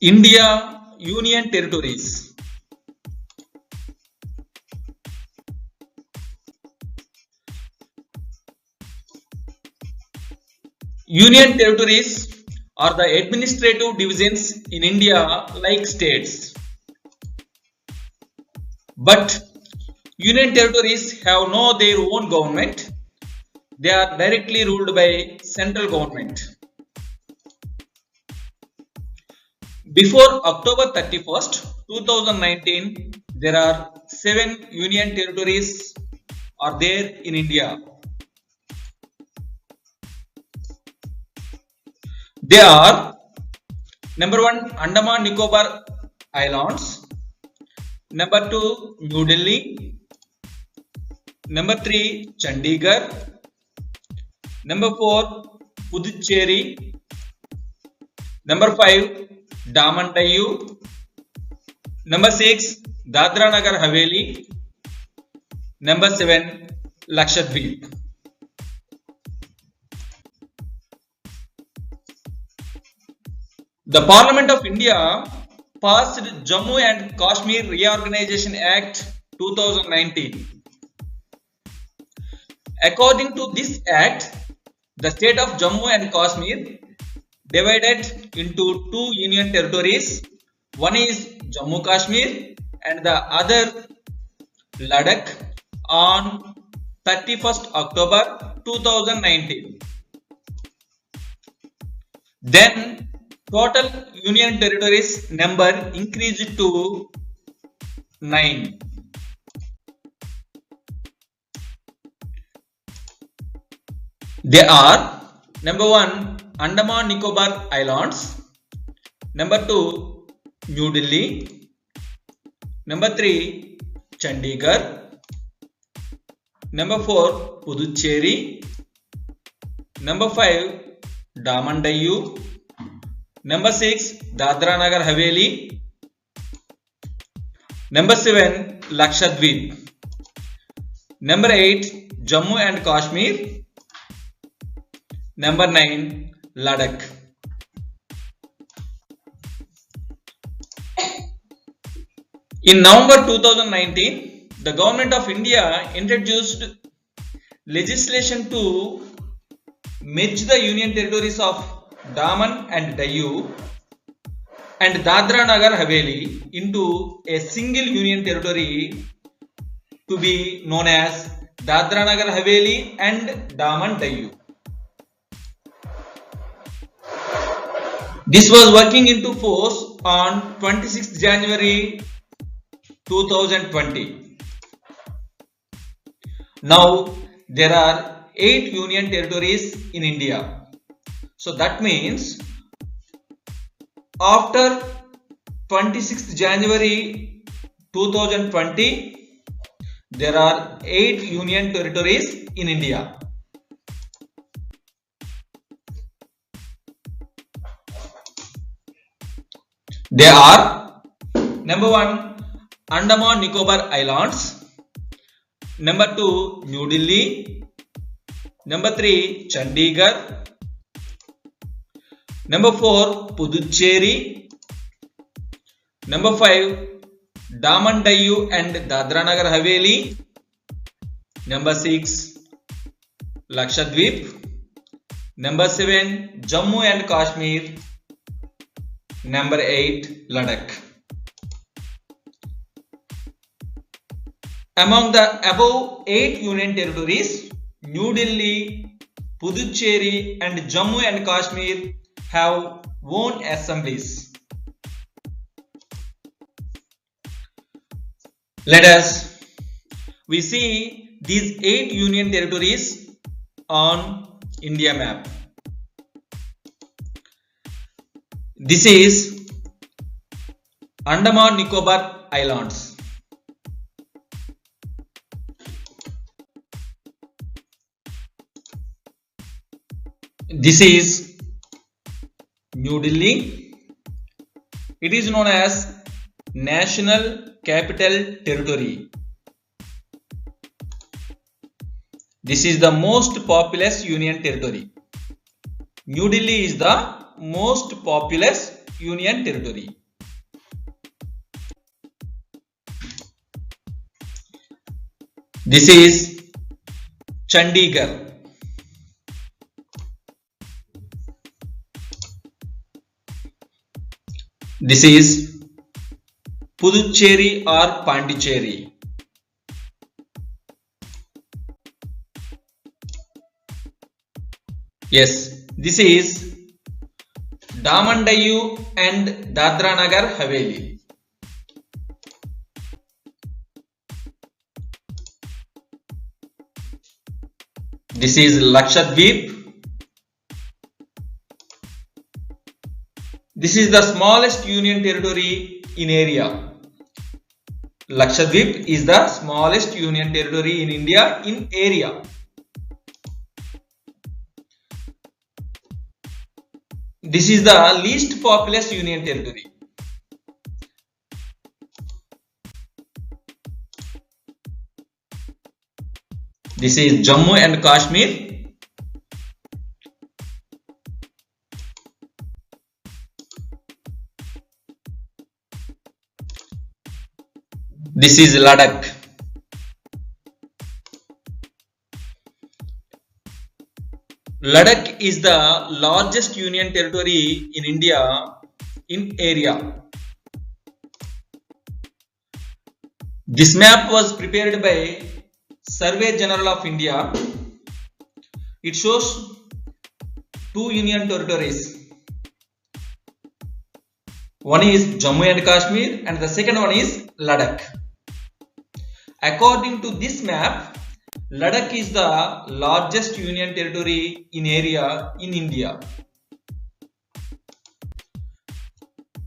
India Union Territories. Union territories are the administrative divisions in India like states. But union territories have no their own government. They are directly ruled by central government. Before October 31st, 2019, there are seven union territories are there in India. They are number one Andaman Nicobar Islands, number two New Delhi, number three Chandigarh, number four Puducherry, number five Daman Diu, number six Dadra Nagar Haveli, number seven Lakshadweep. The Parliament of India passed Jammu and Kashmir Reorganization Act 2019. According to this act, the state of Jammu and Kashmir divided into two union territories. One is Jammu Kashmir and the other Ladakh on 31st October 2019. Then total union territories number increased to 9. They are number 1 Andaman Nicobar Islands, number 2 New Delhi, number 3 Chandigarh, number 4 Puducherry, number 5 Daman Diu, number 6 Dadra Nagar Haveli, number 7 Lakshadweep, number 8 Jammu and Kashmir, number 9 Ladakh. In November 2019, the government of India introduced legislation to merge the union territories of Daman and Diu and Dadra Nagar Haveli into a single union territory to be known as Dadra Nagar Haveli and Daman Diu. This was working into force on 26th January 2020. Now there are 8 union territories in India. So that means after 26th January 2020 there are 8 union territories in India. They are number 1 Andaman Nicobar Islands, number 2 New Delhi, number 3 Chandigarh, number 4 Puducherry, number 5 Daman Diu and Dadra Nagar Haveli, number 6 Lakshadweep, number 7 Jammu and Kashmir, number 8 Ladakh. Among the above 8 union territories, New Delhi, Puducherry and Jammu and Kashmir have own assemblies. Let us we see these 8 union territories on India map. This is Andaman Nicobar Islands. This is New Delhi. It is known as National Capital Territory. This is the most populous union territory. New Delhi is the most populous union territory. This is Chandigarh. This is Puducherry or Pondicherry. Yes, this is Damandayu and Dadra Nagar Haveli. This is Lakshadweep. This is the smallest union territory in area. Lakshadweep is the smallest union territory in India in area. This is the least populous union territory. This is Jammu and Kashmir. This is Ladakh. Ladakh is the largest union territory in India in area. This map was prepared by Survey General of India. It shows two union territories. One is Jammu and Kashmir and the second one is Ladakh. According to this map, Ladakh is the largest union territory in area in India.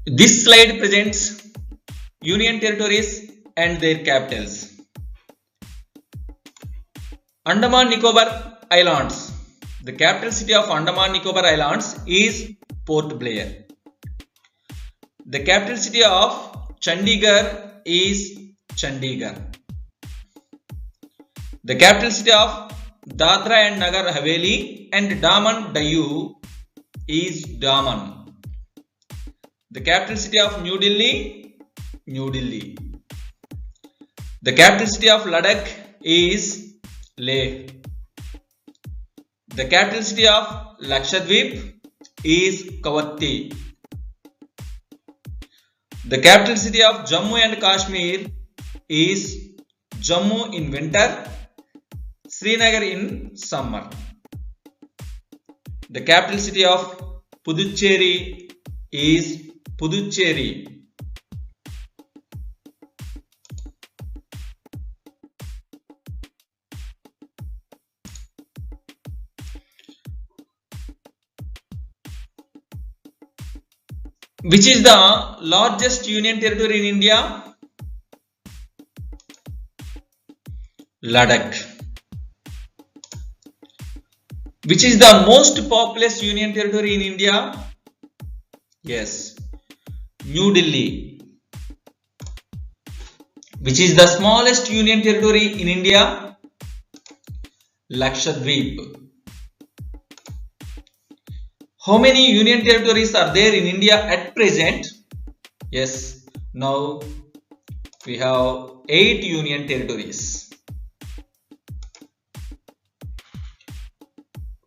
This slide presents union territories and their capitals. Andaman Nicobar Islands. The capital city of Andaman Nicobar Islands is Port Blair. The capital city of Chandigarh is Chandigarh. The capital city of Dadra and Nagar Haveli and Daman Dayu is Daman. The capital city of New Delhi, New Delhi. The capital city of Ladakh is Leh. The capital city of Lakshadweep is Kavatti. The capital city of Jammu and Kashmir is Jammu in winter, Srinagar in summer. The capital city of Puducherry is Puducherry. Which is the largest union territory in India? Ladakh. Which is the most populous union territory in India? Yes, New Delhi. Which is the smallest union territory in India? Lakshadweep. How many union territories are there in India at present? Yes, now we have 8 union territories.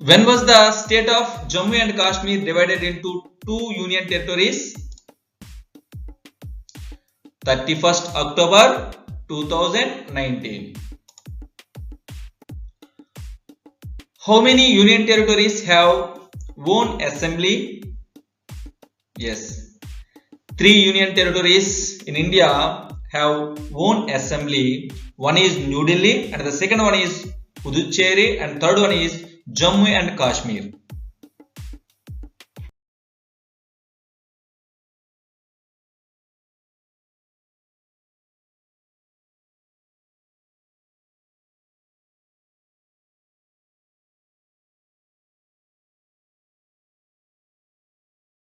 When was the state of Jammu and Kashmir divided into two union territories? 31st October 2019. How many union territories have own assembly? Yes, three union territories in India have own assembly. One is New Delhi and the second one is Puducherry and third one is Jammu and Kashmir.